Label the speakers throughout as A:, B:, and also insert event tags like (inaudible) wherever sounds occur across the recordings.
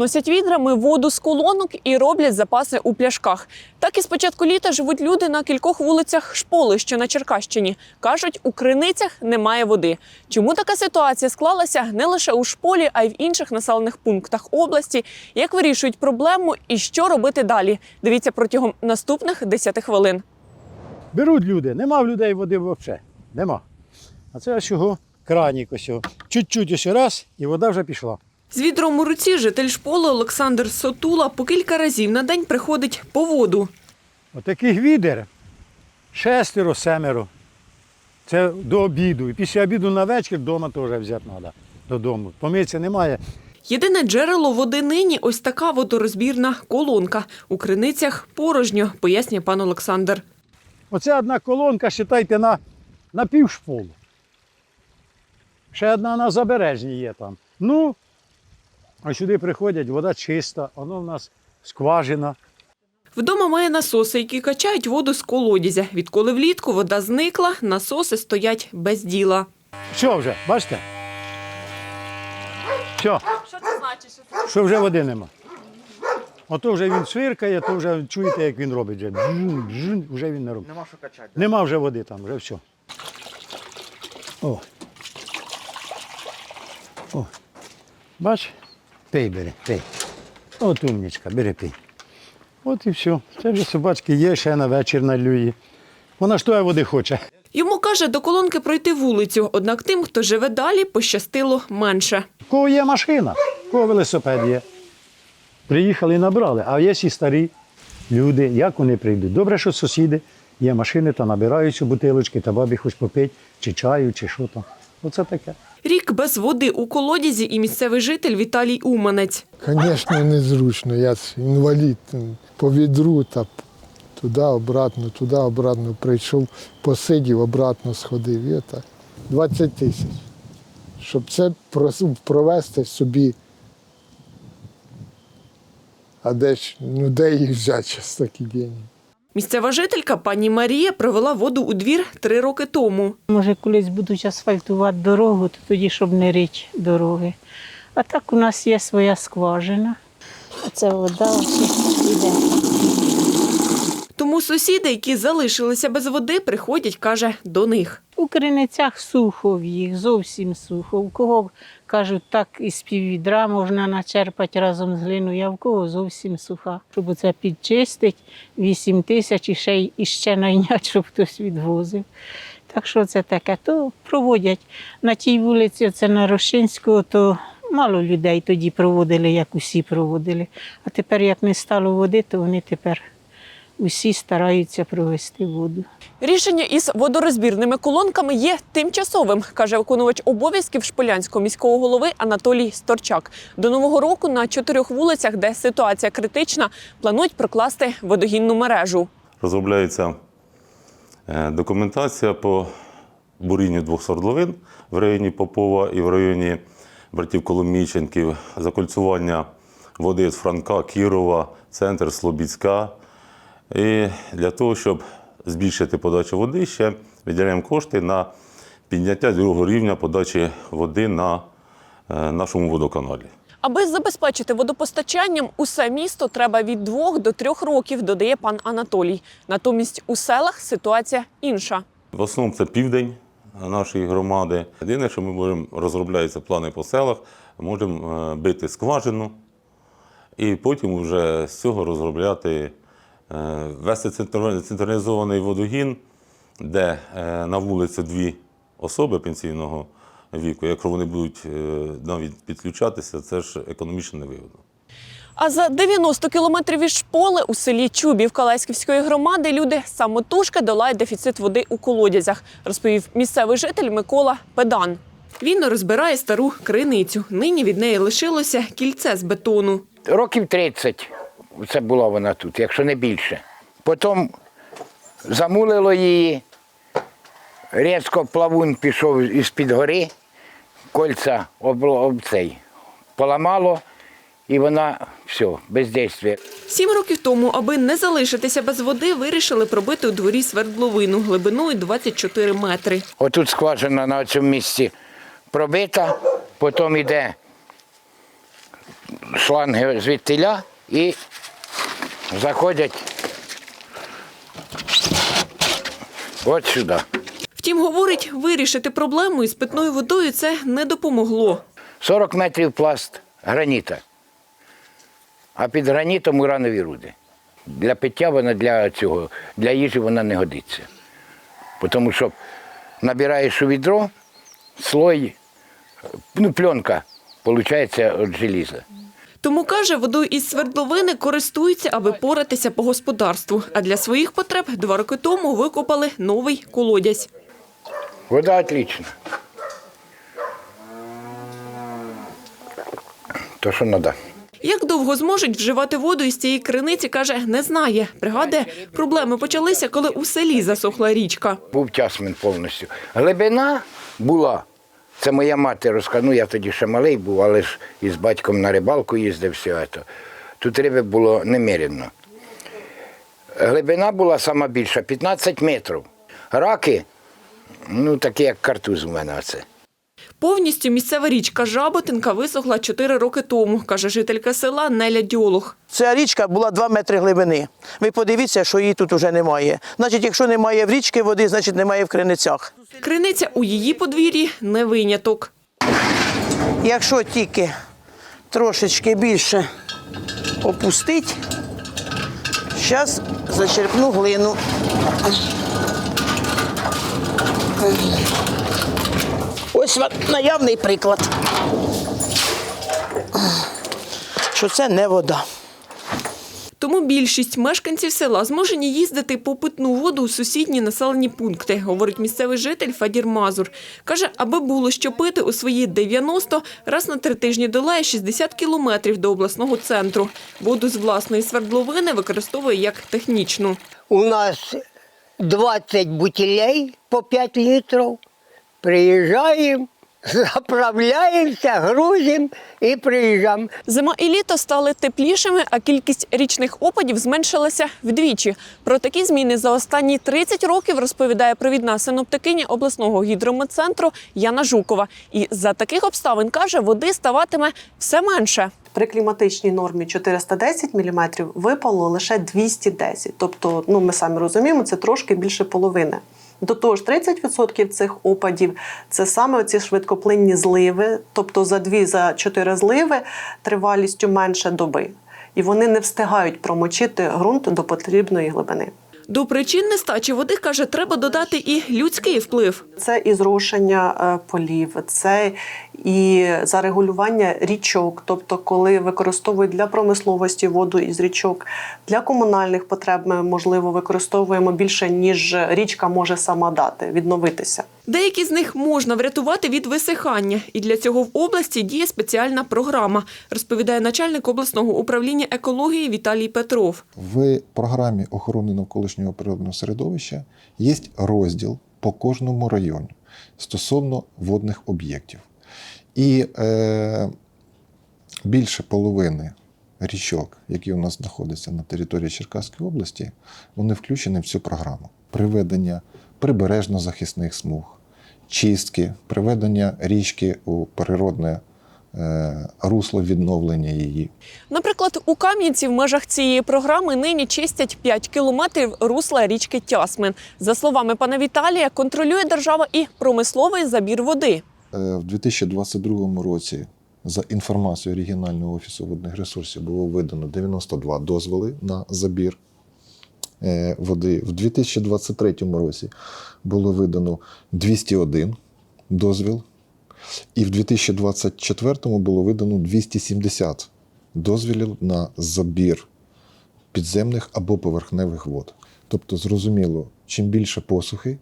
A: Носять відрами воду з колонок і роблять запаси у пляшках. Так і з початку літа живуть люди на кількох вулицях Шполи, що на Черкащині. Кажуть, у криницях немає води. Чому така ситуація склалася не лише у шполі, а й в інших населених пунктах області? Як вирішують проблему і що робити далі? Дивіться протягом наступних 10 хвилин.
B: Беруть люди, нема в людей води взагалі. Нема. А це ось його кранік ось його. Чуть-чуть ось раз, і вода вже пішла.
A: З відром у руці житель шполи Олександр Сотула по кілька разів на день приходить по воду.
B: Отаких відер шестеро, семеро. Це до обіду. І після обіду на вечір вдома теж взяти треба. Додому. Помитися немає.
A: Єдине джерело води нині ось така водорозбірна колонка. У криницях порожньо, пояснює пан Олександр.
B: Оце одна колонка, вважайте, на, на півшполу. Ще одна на забережній є там. Ну, а сюди приходять, вода чиста, воно в нас скважина.
A: Вдома має насоси, які качають воду з колодязя. Відколи влітку вода зникла, насоси стоять без діла.
B: Все вже, бачите? Все,
A: Що це значить?
B: що вже води нема. Ото вже він свиркає, то вже чуєте, як він робить. Вже, бжун, бжун, вже він не робить.
C: Нема що качати.
B: Нема вже води там, вже все. О. О. Бач? Пий бери, пий. От умнічка, бери пий. От і все. Це вже собачки є, ще на вечір налює. Вона ж тої води хоче.
A: Йому каже, до колонки пройти вулицю. Однак тим, хто живе далі, пощастило менше.
B: У кого є машина, у кого велосипед є. Приїхали і набрали. А є і старі люди, як вони прийдуть? Добре, що сусіди є машини, та набирають цю бутилочки, та бабі хоч попить, чи чаю, чи що там. Оце таке.
A: Рік без води у колодязі і місцевий житель Віталій Уманець.
D: Звісно, незручно. Я інвалід по відру та туди, обратно, туди, обратно. Прийшов, посидів, обратно сходив. І отак. 20 тисяч. Щоб це провести собі. А де ж, ну де їх взяти зараз такі деньги?
A: Місцева жителька пані Марія провела воду у двір три роки тому.
E: Може, колись будуть асфальтувати дорогу, то тоді, щоб не рить дороги. А так у нас є своя скважина. А це вода іде.
A: Тому сусіди, які залишилися без води, приходять, каже, до них.
E: У криницях сухо в їх, зовсім сухо. У кого кажуть, так із піввідра можна начерпати разом з глиною, а в кого зовсім суха. Щоб оце підчистити, 8 тисяч і ще, і ще найняти, щоб хтось відвозив. Так що це таке, то проводять. На тій вулиці, це на Рощинського, то мало людей тоді проводили, як усі проводили. А тепер, як не стало води, то вони тепер усі стараються провести воду.
A: Рішення із водорозбірними колонками є тимчасовим, каже виконувач обов'язків Шполянського міського голови Анатолій Сторчак. До нового року на чотирьох вулицях, де ситуація критична, планують прокласти водогінну мережу.
F: розробляється е, документація по бурінню двох свердловин в районі Попова і в районі братів Коломійченків, закольцювання води з Франка, Кірова, центр Слобідська. І для того, щоб збільшити подачу води, ще виділяємо кошти на підняття другого рівня подачі води на е, нашому водоканалі.
A: Аби забезпечити водопостачанням усе місто треба від двох до трьох років, додає пан Анатолій. Натомість у селах ситуація інша.
F: В основному це південь нашої громади. Єдине, що ми можемо розробляються плани по селах, можемо е, бити скважину і потім вже з цього розробляти, вести центр- централізований водогін, де е, на вулиці дві особи пенсійного віку. Якщо вони будуть е, навіть підключатися, це ж економічно невигодно.
A: А за 90 кілометрів від шполи у селі Чубів Калайськівської громади люди самотужки долають дефіцит води у колодязях, розповів місцевий житель Микола Педан. Він розбирає стару криницю. Нині від неї лишилося кільце з бетону.
C: Років 30 це була вона тут, якщо не більше. Потім замулило її, різко плавун пішов із-під гори, кольця об, об цей поламало, і вона все, бездействие.
A: Сім років тому, аби не залишитися без води, вирішили пробити у дворі свердловину глибиною 24 метри.
C: Отут скважина на цьому місці пробита, потім йде шланги звідтиля і заходять от сюди.
A: Втім, говорить, вирішити проблему із питною водою це не допомогло.
C: 40 метрів пласт граніта, а під гранітом уранові руди. Для пиття вона для цього, для їжі вона не годиться. Тому що набираєш у відро слой, ну, пленка, виходить від желіза.
A: Тому каже, водою із свердловини користуються, аби поратися по господарству. А для своїх потреб два роки тому викопали новий колодязь.
C: Вода отлична. То, що треба.
A: Як довго зможуть вживати воду із цієї криниці, каже, не знає. Пригадує, проблеми почалися, коли у селі засохла річка.
C: Був тясмин повністю. Глибина була. Це моя мати розказала, ну я тоді ще малий був, але ж із батьком на рибалку їздив все це. Тут риби було немірено. Глибина була сама більша 15 метрів. Раки, ну такі як картуз у мене оце.
A: Повністю місцева річка Жаботинка висохла 4 роки тому, каже жителька села Неля Дьолух.
G: Ця річка була 2 метри глибини. Ви подивіться, що її тут вже немає. Значить, якщо немає в річці води, значить немає в криницях.
A: Криниця у її подвір'ї не виняток.
G: Якщо тільки трошечки більше опустить, зараз зачерпну глину. Ось вам наявний приклад, що це не вода.
A: Тому більшість мешканців села зможені їздити по питну воду у сусідні населені пункти, говорить місцевий житель Фадір Мазур. Каже, аби було що пити у свої 90, раз на три тижні долає 60 кілометрів до обласного центру. Воду з власної свердловини використовує як технічну.
H: У нас 20 бутилей по 5 літрів. Приїжджаємо, (laughs) заправляємося, грузимо і приїжджаємо.
A: Зима і літо стали теплішими, а кількість річних опадів зменшилася вдвічі. Про такі зміни за останні 30 років розповідає провідна синоптикиня обласного гідрометцентру Яна Жукова. І за таких обставин каже, води ставатиме все менше.
I: При кліматичній нормі 410 мм випало лише 210. Тобто, ну ми самі розуміємо, це трошки більше половини. До того ж, 30% цих опадів це саме ці швидкоплинні зливи, тобто за дві за чотири зливи тривалістю менше доби. І вони не встигають промочити ґрунт до потрібної глибини.
A: До причин нестачі води каже, треба додати і людський вплив.
I: Це і зрошення е, полів, це і зарегулювання річок, тобто коли використовують для промисловості воду із річок, для комунальних потреб ми можливо використовуємо більше ніж річка може сама дати, відновитися.
A: Деякі з них можна врятувати від висихання, і для цього в області діє спеціальна програма, розповідає начальник обласного управління екології Віталій Петров.
J: В програмі охорони навколишнього природного середовища є розділ по кожному району стосовно водних об'єктів. І е, більше половини річок, які у нас знаходяться на території Черкаської області, вони включені в цю програму. Приведення прибережно-захисних смуг, чистки, приведення річки у природне е, русло відновлення її.
A: Наприклад, у Кам'янці в межах цієї програми нині чистять 5 кілометрів русла річки Тясмин. За словами пана Віталія, контролює держава і промисловий забір води.
J: Е, В 2022 році, за інформацією регіонального офісу водних ресурсів, було видано 92 дозволи на забір е, води. В 2023 році було видано 201 дозвіл, і в 2024 було видано 270 дозвілів на забір підземних або поверхневих вод. Тобто, зрозуміло, чим більше посухи,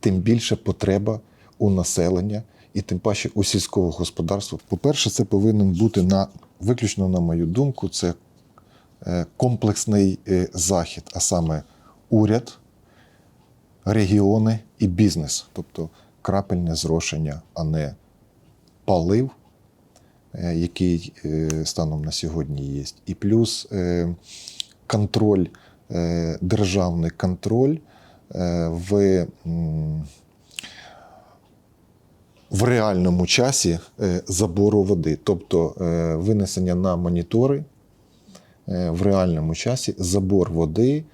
J: тим більше потреба у населення і тим паче у сільського господарства. По-перше, це повинен бути на виключно, на мою думку, це е, комплексний е, захід, а саме уряд, регіони і бізнес, тобто крапельне зрошення, а не палив, е, який станом на сьогодні є, і плюс контроль, державний контроль в, в реальному часі е, забору води, тобто е, винесення на монітори е, в реальному часі забор води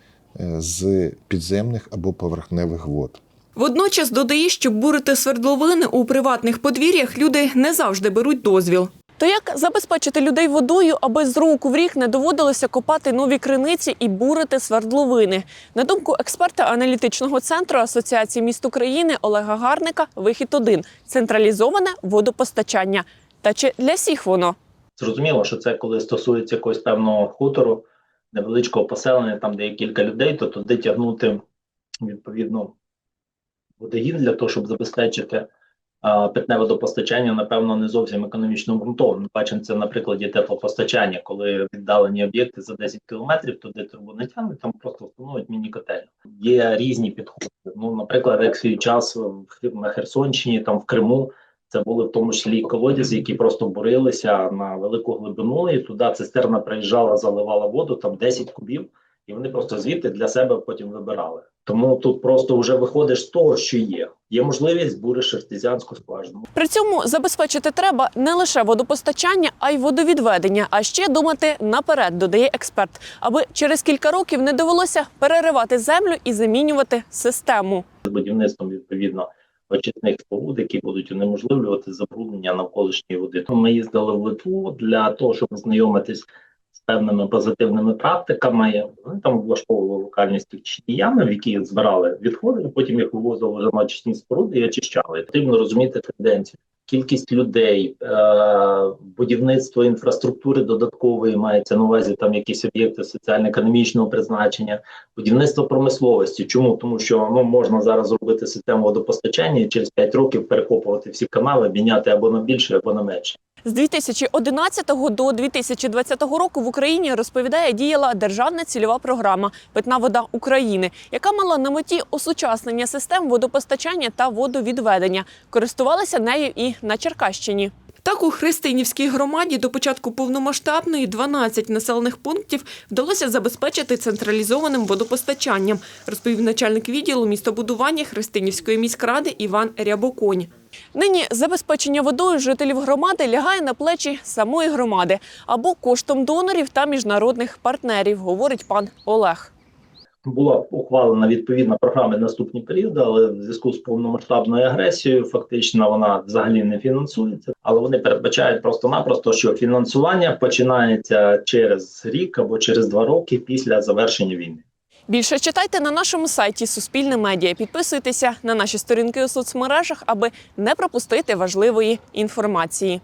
J: з підземних або поверхневих вод.
A: Водночас додає, щоб бурити свердловини у приватних подвір'ях люди не завжди беруть дозвіл. То як забезпечити людей водою, аби з рук в рік не доводилося копати нові криниці і бурити свердловини? На думку експерта аналітичного центру Асоціації міст України Олега Гарника, вихід один централізоване водопостачання. Та чи для всіх воно?
K: Зрозуміло, що це коли стосується якогось певного хутору, невеличкого поселення, там де є кілька людей, то туди тягнути відповідно водогін для того, щоб забезпечити питне водопостачання, напевно, не зовсім економічно обґрунтовано. Бачимо це на прикладі теплопостачання, коли віддалені об'єкти за 10 кілометрів, туди трубу не тягнуть, там просто встановлюють міні-котельню. Є різні підходи. Ну, наприклад, як свій час на Херсонщині, там в Криму. Це були в тому числі колодязі, які просто бурилися на велику глибину, і туди цистерна приїжджала, заливала воду, там 10 кубів, і вони просто звідти для себе потім вибирали. Тому тут просто вже виходиш з того, що є. Є можливість буриш артезіанську скважину.
A: При цьому забезпечити треба не лише водопостачання, а й водовідведення. А ще думати наперед, додає експерт, аби через кілька років не довелося переривати землю і замінювати систему.
K: з будівництвом відповідно очисних споруд, які будуть унеможливлювати забруднення навколишньої води. Тому ми їздили в Литву для того, щоб знайомитись певними позитивними практиками. Вони там влаштовували локальні стічні ями, в які збирали відходи, і потім їх вивозили вже на очисні споруди і очищали. Потрібно розуміти тенденцію. Кількість людей, е, будівництво інфраструктури додаткової мається на увазі там якісь об'єкти соціально-економічного призначення, будівництво промисловості. Чому? Тому що ну можна зараз зробити систему водопостачання і через 5 років перекопувати всі канали, міняти або на більше, або на менше.
A: З 2011 до 2020 року в Україні розповідає діяла державна цільова програма Питна вода України, яка мала на меті осучаснення систем водопостачання та водовідведення. Користувалися нею і на Черкащині. Так у Христинівській громаді до початку повномасштабної 12 населених пунктів вдалося забезпечити централізованим водопостачанням, розповів начальник відділу містобудування Христинівської міськради Іван Рябоконь. Нині забезпечення водою жителів громади лягає на плечі самої громади або коштом донорів та міжнародних партнерів, говорить пан Олег.
K: Була ухвалена відповідна програма наступні періоди, але в зв'язку з повномасштабною агресією, фактично вона взагалі не фінансується. Але вони передбачають просто-напросто, що фінансування починається через рік або через два роки після завершення війни.
A: Більше читайте на нашому сайті Суспільне медіа. Підписуйтеся на наші сторінки у соцмережах, аби не пропустити важливої інформації.